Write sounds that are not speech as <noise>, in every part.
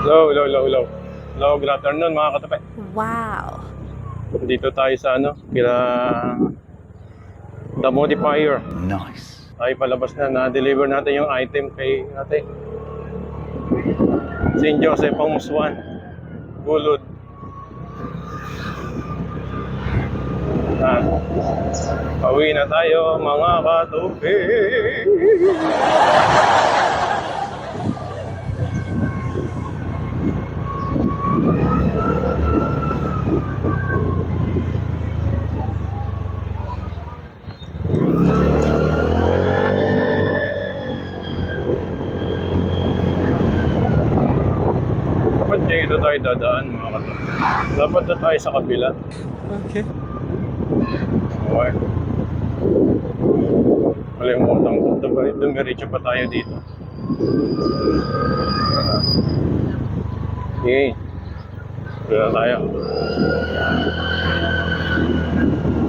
Hello, hello, hello, hello. Hello, good afternoon mga katape. Wow. Dito tayo sa ano, kila The Modifier. Nice. Ay palabas na, na-deliver natin yung item kay ate. St. Joseph Homes 1. Bulod. Ah, pauwi na tayo mga katupe. Tayo dadaan mga katupe. Dapat na tayo sa kabila. Okay. Okay. Kalimutan ko. Dumir- Dumiretso pa tayo dito. Okay. Na tayo.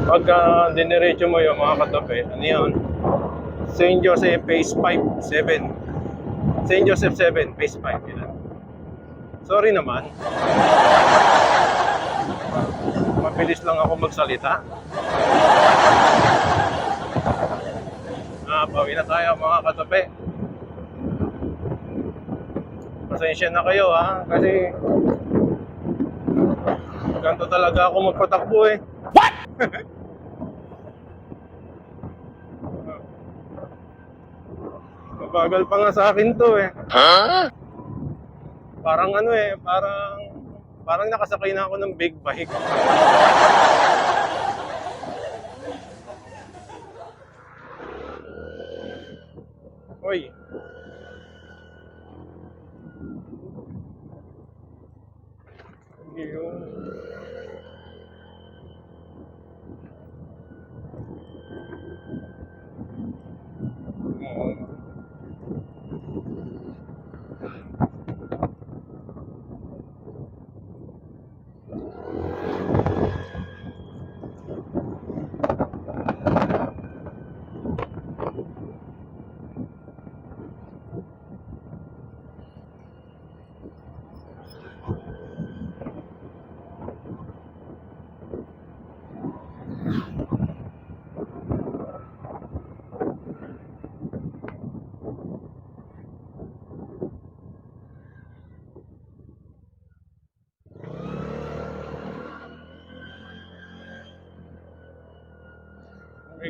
Pagka diniretso mo yung mga katabi, ano yun? St. Joseph Phase 5, 7. St. Joseph 7, Phase 5. Yun. Sorry naman. Mabilis lang ako magsalita. Ah, pauwi na tayo mga katabi. Pasensya na kayo ha, kasi ganito talaga ako magpatakbo eh. What? <laughs> Mabagal pa nga sa akin to eh. Parang ano eh, parang parang nakasakay na ako ng big bike. Hoy. Hindi.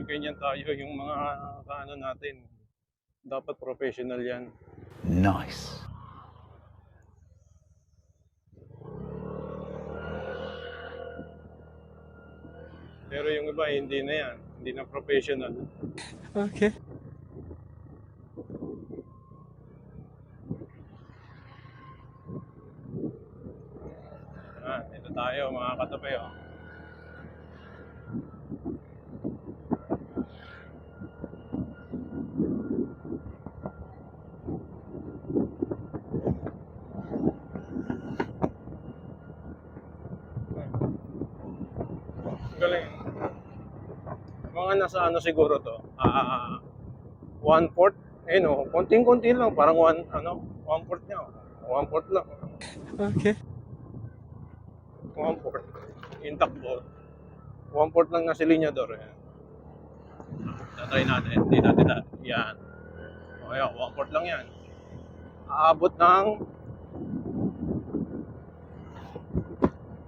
Ganyan tayo yung mga kaano natin. Dapat professional yan. Nice. Pero yung iba, hindi na yan. Hindi na professional. Okay. Ah, dito tayo mga katabi. Oh. Mga nasa ano siguro to? Ah, one fourth. Eh no, konting-konti lang. Parang one, ano, one fourth niya. One fourth lang. Okay. One fourth. Intact ball. One fourth lang na si Linyador. Eh. Tatry natin. Hindi natin na. Yan. O yan, one fourth lang yan. Aabot ng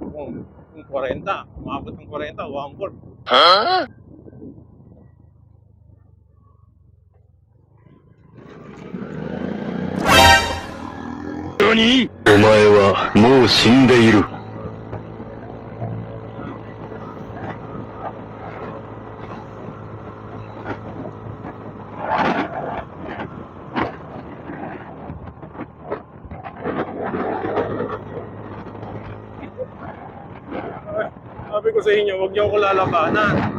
kung, kung 40. Umabot ng 40, one fourth. 何お前はもう死んでいる。Sabi ko sa inyo, huwag niyo ako lalabanan.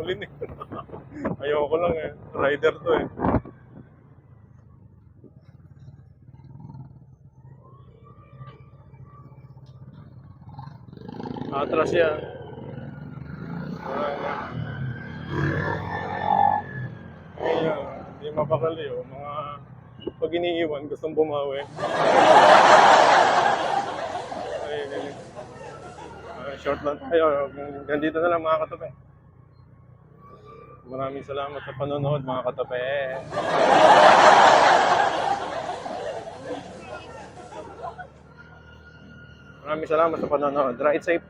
Pulin eh. <laughs> Ayoko lang eh. Rider to eh. Atras yan. Ayun, hindi mapakali oh. Mga pag iniiwan, gustong bumawi. Ay, short lang tayo. Ganito na lang mga katabi. Maraming salamat sa panonood mga katabi. Maraming salamat sa panonood. Ride safe